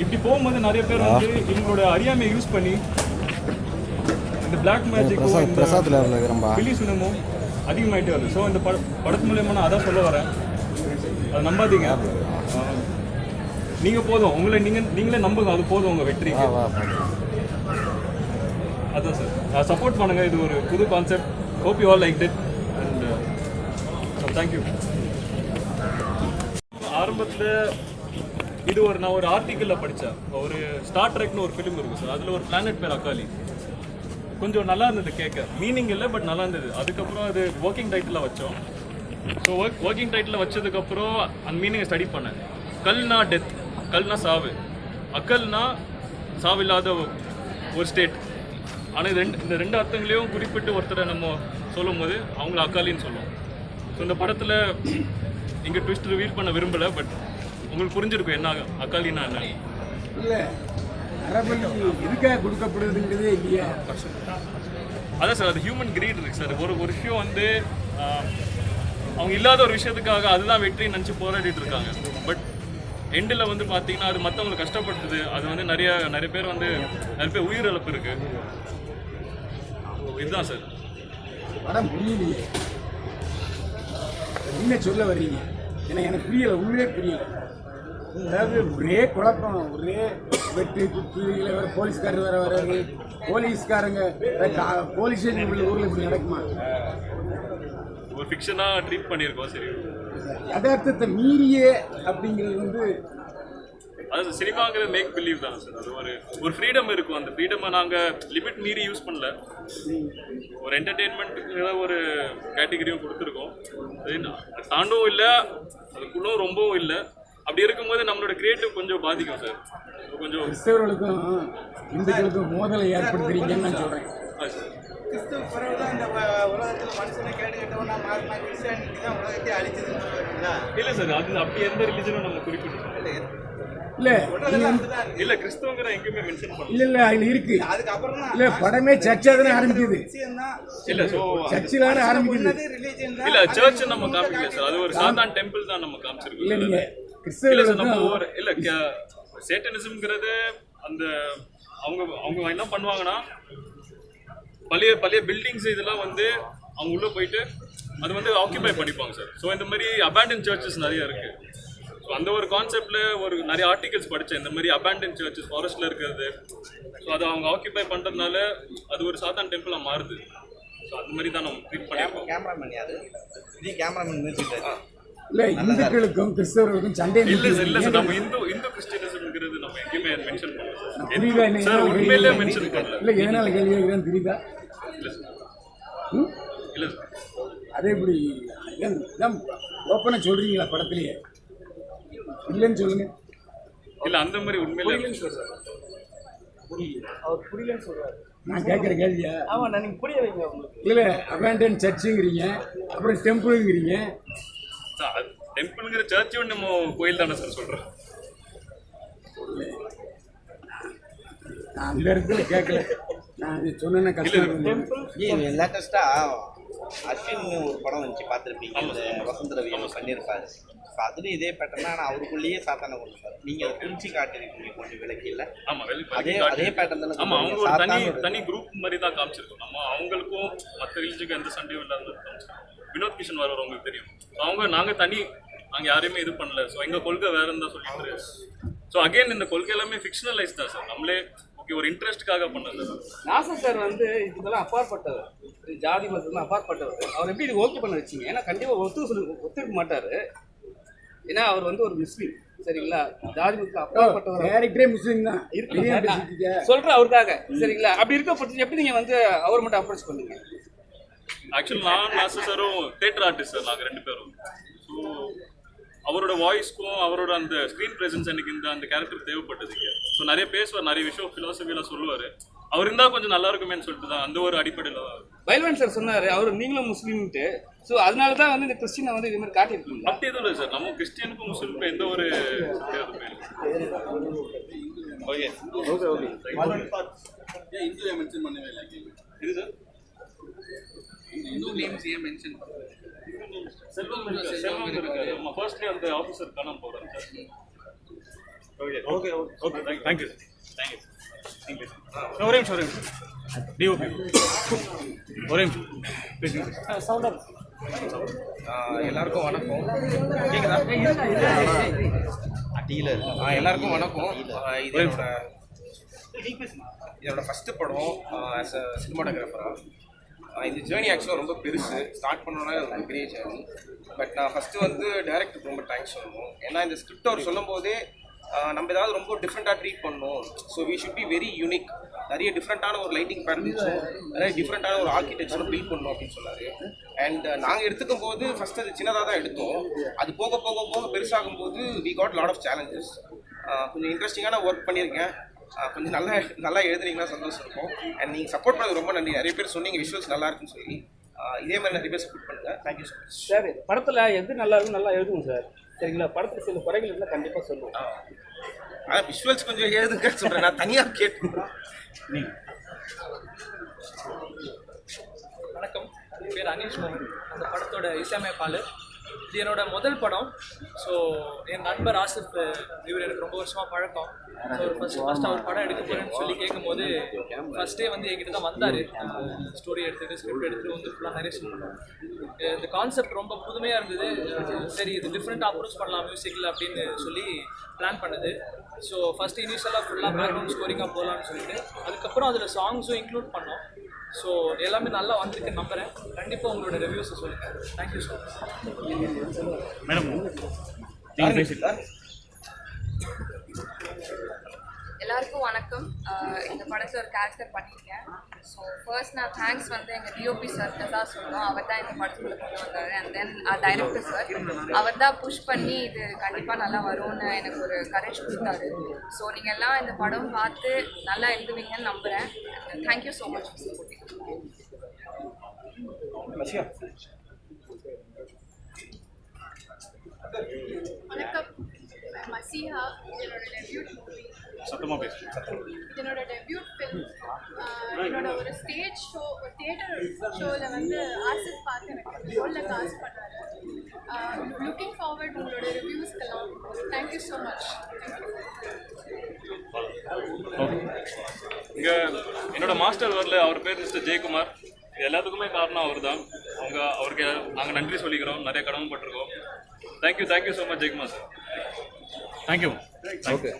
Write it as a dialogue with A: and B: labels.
A: இப்படி போகும்போது நிறைய பேர் வந்து இவங்களோட அறியாமையை யூஸ் பண்ணி இந்த பிளாக் மேஜிக்கோ
B: பிரசாத்
A: இந்த
B: பிரசாத் லேபில் இருக்கிறேன்பா
A: பிலி சினமும் அதிகமாயிட்டே வருது. ஸோ இந்த பட படத்து மூலியமா நான் அதான் சொல்ல வரேன். அதை நம்பாதீங்க. ஆஹ், நீங்க போதும். உங்களை நீங்க நீங்களே நம்புங்க. அது போதும் உங்க வெற்றிக்கு.
B: வா வா பார்க்கலாம்.
A: அதான் சார் சப்போர்ட் பண்ணுங்க. இது ஒரு புது concept hope you all like it and thank you ஆரம்பத்தில் இது ஒரு நான் ஒரு ஆர்டிக்கலில் படித்தேன் ஒரு ஸ்டார் ட்ரெக்னு ஒரு ஃபிலிம் இருக்கும் சார். அதில் ஒரு பிளானட் பேர் அக்காலி கொஞ்சம் நல்லா இருந்தது கேட்க. மீனிங் இல்லை பட் நல்லா இருந்தது. அதுக்கப்புறம் அது ஒர்க்கிங் டைட்டில் வச்சோம். ஸோ ஒர்க் ஒர்க்கிங் டைட்டில் வச்சதுக்கப்புறம் அந்த மீனிங்கை ஸ்டடி பண்ணேன். கல்னா டெத் கல்னா சாவு. அக்கல்னா சாவில்லாத ஒரு ஸ்டேட் ஆனால் இது ரெண்டு இந்த ரெண்டு அர்த்தங்களையும் குறிப்பிட்டு ஒருத்தரை நம்ம சொல்லும்போது அவங்கள அக்காலின்னு சொல்லுவோம். ஸோ இந்த படத்தில் இங்கே ட்விஸ்ட் ரிவீல் பண்ண விரும்பலை பட் உங்களுக்கு புரிஞ்சிருக்கும் என்ன அக்காலின்னா என்ன?
C: இல்ல. நரபலி எதுக்காக கொடுக்கப்படுதுங்கிறதே இல்லையா.
A: அதான் சார் அது ஹியூமன் கிரீட் இருக்கு சார். ஒரு ஒரு விஷயம் வந்து அவங்க இல்லாத ஒரு விஷயத்துக்காக அதுதான் வெற்றி நினச்சி போராடிட்டு இருக்காங்க. பட் எண்டில் வந்து பார்த்தீங்கன்னா அது மற்றவங்களை கஷ்டப்படுத்துது. அது வந்து நிறைய நிறைய பேர் வந்து நிறைய பேர் உயிரிழப்பு இருக்கு. இதுதான் சார்.
C: படம் புரியலையே என்ன சொல்ல வர்றீங்க. எனக்கு எனக்கு புரியல உண்மையே புரியல. அதாவது ஒரே குழப்பம் ஒரே வெட்டு குத்து இல்லை வேற போலீஸ்காரர் வேற வராரு போலீஸ்காரங்க போலீஸ் ஸ்டேஷன் ஊரில் இப்படி நடக்குமா?
A: ஒரு ஃபிக்ஷனாக ட்ரீட் பண்ணியிருக்கோம் சரி.
C: யதார்த்தத்தை மீறியே அப்படிங்கிறது வந்து
A: அது சினிமாங்கிறது மேக் பிலீவ் தான் சார். அது ஒரு ஒரு ஃப்ரீடம் இருக்கும். அந்த ஃப்ரீடமை நாங்கள் லிமிட் மீறி யூஸ் பண்ணல. ஒரு என்டர்டெயின்மெண்ட்டுங்கிற ஒரு கேட்டகரியும் கொடுத்துருக்கோம். அது தாண்டவும் இல்லை அதுக்குள்ளும் ரொம்பவும் இல்லை. அப்படி இருக்கும்போது நம்மளோட கிரியேட்டிவ் கொஞ்சம் பாதிக்கும் சார். கொஞ்சம்
C: கிறிஸ்தவர்களுக்கும் இந்துக்களுக்கும் மோதலை ஏற்படுத்துறீங்கன்னு நான் சொல்கிறேன்.
D: கிறிஸ்துவ பிறகு தான் இந்த உலகத்துல மனுஷனை கேடு கெட்டவனா மாறினா கிறிஸ்டியானிட்டி தான் உலகத்தை அழிச்சதுன்னு சொல்லுவீங்களா
A: இல்லை சார் அது அப்படி எந்த ரிலிஜனும் நம்ம குறிப்பிட்டு
C: இல்லை.
A: இல்லை கிறிஸ்தவங்கிற எங்கேயுமே மென்ஷன் பண்ணல.
C: இல்லை இல்லை அதில் இருக்கு.
D: அதுக்கப்புறம்
C: இல்லை படமே சர்ச்சாக தானே ஆரம்பிக்குது.
A: இல்லை ஸோ
C: சர்ச்சில் ஆரம்பிக்குது.
A: இல்லை சர்ச் நம்ம காமிக்கல சார். அது ஒரு சாதாரண டெம்பிள் தான் நம்ம காமிச்சிருக்கோம்
C: இல்லை
A: சார் நம்ம ஒரு இல்ல சேட்டனிசம்ங்கிறது அந்த அவங்க அவங்க என்ன பண்ணுவாங்கன்னா பழைய பழைய பில்டிங்ஸ் இதெல்லாம் வந்து அவங்க உள்ள போயிட்டு அது வந்து ஆக்கியபை பண்ணிப்பாங்க சார் ஸோ இந்த மாதிரி அபேண்டன் சர்ச்சஸ் நிறைய இருக்கு. ஸோ அந்த ஒரு கான்செப்ட்ல ஒரு நிறைய ஆர்டிகல்ஸ் படித்தேன் இந்த மாதிரி அபேண்டன் சர்ச்சஸ் ஃபாரஸ்ட்ல இருக்கிறது. ஸோ அதை அவங்க ஆக்கியபை பண்றதுனால அது ஒரு சாதாரண டெம்பிளாக மாறுது. ஸோ அந்த மாதிரி தான் நம்ம ட்ரீட் பண்ணியிருக்கோம்.
D: கேமராமேன் யாரு? கேமராமேன்
C: இல்லை இந்துக்களுக்கும் கிறிஸ்தவர்களுக்கும் சண்டை
A: இல்ல இல்ல சார் நம்ம இந்து இந்து கிறிஸ்டியனிசம்ங்கிறது நம்ம எங்கேயுமே மென்ஷன் பண்ணல. சார் உண்மையிலே மென்ஷன் பண்ணல.
C: இல்லை எதனால கேள்வி கேட்குறேன்னு தெரியுதா
A: இல்ல? இல்ல
C: அதே இப்படி ஓப்பனாக சொல்கிறீங்களா படத்துலையே? இல்லைன்னு சொல்லுங்க.
A: இல்ல அந்த மாதிரி உண்மையிலே
E: அவர் புரியலன்னு சொல்றாரு.
C: நான் கேட்குற கேள்வியா?
E: ஆமா நான் நீங்க புரிய வைங்க உங்களுக்கு
C: இல்லை அபேண்டன் சர்ச்சுங்கிறீங்க அப்புறம் டெம்பிளுங்கிறீங்க
A: டெம்பிள்ங்கிற சர்ச்சும் நம்ம கோயில் தானே சார் சொல்றோம்.
C: நான் அந்த இடத்துல கேட்கல நான் சொன்னேன்னா கஷ்டம்
D: லேட்டஸ்டா அஸ்வின் ஒரு படம் வந்துச்சு பார்த்துருப்பீங்க. அந்த வசந்த ரவி பண்ணியிருப்பாரு. இப்போ அதுலேயும் இதே பேட்டர்னா ஆனால் அவருக்குள்ளேயே சாத்தான கொண்டு சார். நீங்கள் அதை குறிச்சு காட்டிருக்கீங்க கொஞ்சம் விளக்கி இல்லை?
A: ஆமா வெளி
D: அதே அதே பேட்டர்ன் தானே
A: ஆமா அவங்க ஒரு தனி தனி குரூப் மாதிரி தான் காமிச்சிருக்கோம். நம்ம அவங்களுக்கும் மற்ற ரிலிஜுக்கும் எந்த சண்டையும் இல்லாத காமிச்சிருக்கோம். வினோத் கிஷன் வர உங்களுக்கு தெரியும். அவங்க நாங்க தனி நாங்க யாரையுமே இது பண்ணல. ஸோ எங்க கொள்கை வேற இருந்தா சொல்லிட்டு ஸோ அகைன் இந்த கொள்கை எல்லாமே ஃபிக்ஷனலைஸ் தான் சார் நம்மளே ஓகே ஒரு இன்ட்ரெஸ்ட்காக பண்ணது
E: நாசர் சார் வந்து இதுக்கெல்லாம் அப்பாற்பட்டவர். ஜாதி மதத்துலாம் அப்பாற்பட்டவர். அவர் எப்படி இது ஓகே பண்ண வச்சீங்க? ஏன்னா கண்டிப்பாக ஒத்து சொல்லி ஒத்துக்க மாட்டாரு. ஏன்னா அவர் வந்து ஒரு முஸ்லீம். சரிங்களா? ஜாதி மதத்தில் அப்பாற்பட்டவர்.
C: கேரக்டரே முஸ்லீம் தான்.
E: இருக்கு சொல்றேன் அவருக்காக. சரிங்களா? அப்படி இருக்க பட்சம் எப்படி நீங்க வந்து அவர் மட்டும் அப்ரோச் பண்ணீங்க?
A: ஆக்சுவலி நான் நாசர் சாரும் தேட்டர் ஆர்டிஸ்ட் சார் நாங்கள் ரெண்டு பேரும். ஸோ அவரோட வாய்ஸ்க்கும் அவரோட அந்த ஸ்க்ரீன் ப்ரெசன்ஸ் எனக்கு இந்த அந்த கேரக்டர் தேவைப்பட்டதுங்க ஸோ நிறைய பேசுவார் நிறைய விஷயம் ஃபிலாசபிலாம் சொல்லுவார். அவர் இருந்தால் கொஞ்சம் நல்லா இருக்குமேன்னு சொல்லிட்டு தான் அந்த ஒரு அடிப்படையில் தான்.
E: பைல்வான் சார் சொன்னாரு அவர் நீங்களும் முஸ்லீம்ட்டு ஸோ அதனால தான் வந்து இந்த கிறிஸ்டினை வந்து இது மாதிரி காட்டியிருக்கீங்களா?
A: அப்படி எதுவும் இல்லை சார் நம்ம கிறிஸ்டியனுக்கும் முஸ்லீமுக்கும் எந்த ஒரு வித்தியாசமும் இல்லை. ஓகே
F: இந்து மென்ஷன் பண்ணவே இல்லை
A: இது சார்
F: நேம்ஸ் ஏன் மென்ஷன்
A: செல்வம் இருக்காரு செல்வம் இருக்காரு நம்ம ஃபர்ஸ்ட்லி அந்த ஆஃபீஸர் காணாம போகிறாங்க sir okay okay okay thank you thank you ஒரே நிமிஷம் ஒரே நிமிஷம். டிஓபி ஒரே நிமிஷம்.
B: ஆஹ் எல்லாருக்கும் வணக்கம். கேக்குதா?
D: அடியில்
B: ஆஹ் எல்லாருக்கும் வணக்கம். இது என்னோட இதோட ஃபர்ஸ்ட் படம் ஆஸ் அ சினிமாட்டோகிராஃபராக இந்த ஜேர்னி ஆக்சுவலாக ரொம்ப பெருசு. ஸ்டார்ட் பண்ணோன்னா ரொம்ப பெரிய ஜேர்னி பட் நான் ஃபஸ்ட்டு வந்து டேரக்டருக்கு ரொம்ப தேங்க்ஸ் சொல்லணும். ஏன்னா இந்த ஸ்கிரிப்ட் அவர் சொல்லும் போதே நம்ம ஏதாவது ரொம்ப டிஃப்ரெண்ட்டாக ட்ரீட் பண்ணணும். So we should be very unique நிறைய டிஃப்ரெண்ட்டான ஒரு லைட்டிங் பேட்டர்ன்ஸும் நிறைய டிஃப்ரெண்ட்டான ஒரு ஆர்கிடெக்சரும் பில்ட் பண்ணணும் அப்படின்னு சொன்னார். அண்ட் நாங்கள் எடுத்துக்கும் போது ஃபஸ்ட் அது சின்னதாக தான் எடுத்தோம். அது போக போக போக பெருசாகும் போது we got lot of challenges கொஞ்சம் இன்ட்ரெஸ்டிங்கான ஒர்க் பண்ணியிருக்கேன். கொஞ்சம் நல்லா நல்லா எழுதுனீங்கன்னா சந்தோஷம் இருக்கும். அண்ட் நீங்கள் சப்போர்ட் பண்ணது ரொம்ப நன்றி. நிறைய பேர் சொன்னீங்க விஷுவல்ஸ் நல்லா இருக்குன்னு சொல்லி. இதே மாதிரி நிறைய பேர் சப்போர்ட் பண்ணுங்க. தேங்க்யூ ஸோ மச்
E: சார் படத்தில் எது நல்லா இருக்கும் நல்லா எழுதுங்க சார். சரிங்களா? படத்தில் சில குறைகள் இருந்தால் கண்டிப்பாக சொல்லுவோம்.
B: அதான் விஷுவல்ஸ் கொஞ்சம் எழுதுங்க சொல்கிறேன் நான் தனியாக கேட்டு
G: வணக்கம். என் பேர் அனீஷ் மோகன் அந்த படத்தோட இசையமைப்பாளர். இது என்னோட முதல் படம். ஸோ என் நண்பர் ஆசிஃப் இவர் எனக்கு ரொம்ப வருஷமாக பழக்கம். ஃபர்ஸ்ட் ஃபர்ஸ்ட் அவர் படம் எடுக்க போகிறேன்னு சொல்லி கேட்கும்போது ஃபர்ஸ்டே வந்து என்கிட்ட தான் வந்தார். ஸ்டோரி எடுத்துட்டு ஸ்கிரிப்ட் எடுத்துட்டு வந்து ஃபுல்லாக நரேஷன் இந்த கான்செப்ட் ரொம்ப புதுமையாக இருந்தது. சரி இது டிஃப்ரெண்ட் அப்ரோச் பண்ணலாம் மியூசிக்கில் அப்படின்னு சொல்லி பிளான் பண்ணுது. ஸோ ஃபர்ஸ்ட் இனிஷியலாக ஃபுல்லாக பேக்ரவுண்ட் ஸ்கோரிங்காக போகலான்னு சொல்லிட்டு அதுக்கப்புறம் அதில் சாங்ஸும் இன்க்ளூட் பண்ணோம். ஸோ எல்லாமே நல்லா வந்திருக்கு நம்புறேன். கண்டிப்பாக உங்களோட ரிவ்யூஸை சொல்லுங்கள் தேங்க்யூ ஸோ மச்
A: மேடம்
H: எல்லாருக்கும் வணக்கம். இந்த படத்தில் ஒரு கேரக்டர் பண்ணியிருக்கேன். ஸோ ஃபர்ஸ்ட் நான் தேங்க்ஸ் வந்து எங்கள் டிஓபி சார்கிட்ட தான் சொல்லணும். அவர் தான் இந்த படத்துக்குள்ள கொண்டு வந்தார். அண்ட் தென் டைரக்டர் சார் அவர் தான் புஷ் பண்ணி இது கண்டிப்பாக நல்லா வரும்னு எனக்கு ஒரு கரேஜ் கொடுத்தாரு. ஸோ நீங்கள் எல்லாம் இந்த படம் பார்த்து நல்லா எழுதுவீங்கன்னு நம்புகிறேன் தேங்க்யூ ஸோ மச்
I: வணக்கம். மசிஹா என்னோட டெபியூட் மூவி
A: சத்தமாக பேசுங்க
I: என்னோட டெபியூட் ஃபிலிம் என்னோட ஒரு ஸ்டேஜ் ஷோ ஒரு தியேட்டர் ஷோவில் வந்து ஆசிஸ் பார்த்து எனக்கு ரோலில் காசு பண்ணாரு லுக்கிங் ஃபார்வர்ட் உங்களோட ரிவ்யூஸ்க்கெல்லாம் தேங்க்யூ ஸோ மச்
A: இங்கே என்னோட மாஸ்டர் வரல அவர் பேர் மிஸ்டர் ஜெயக்குமார். இது எல்லாத்துக்குமே காரணம் அவர் தான் அவங்க அவருக்கு நாங்கள் நன்றி சொல்லிக்கிறோம். நிறைய கடமைப்பட்டிருக்கோம். Thank you thank you so much Jayakumar sir thank you okay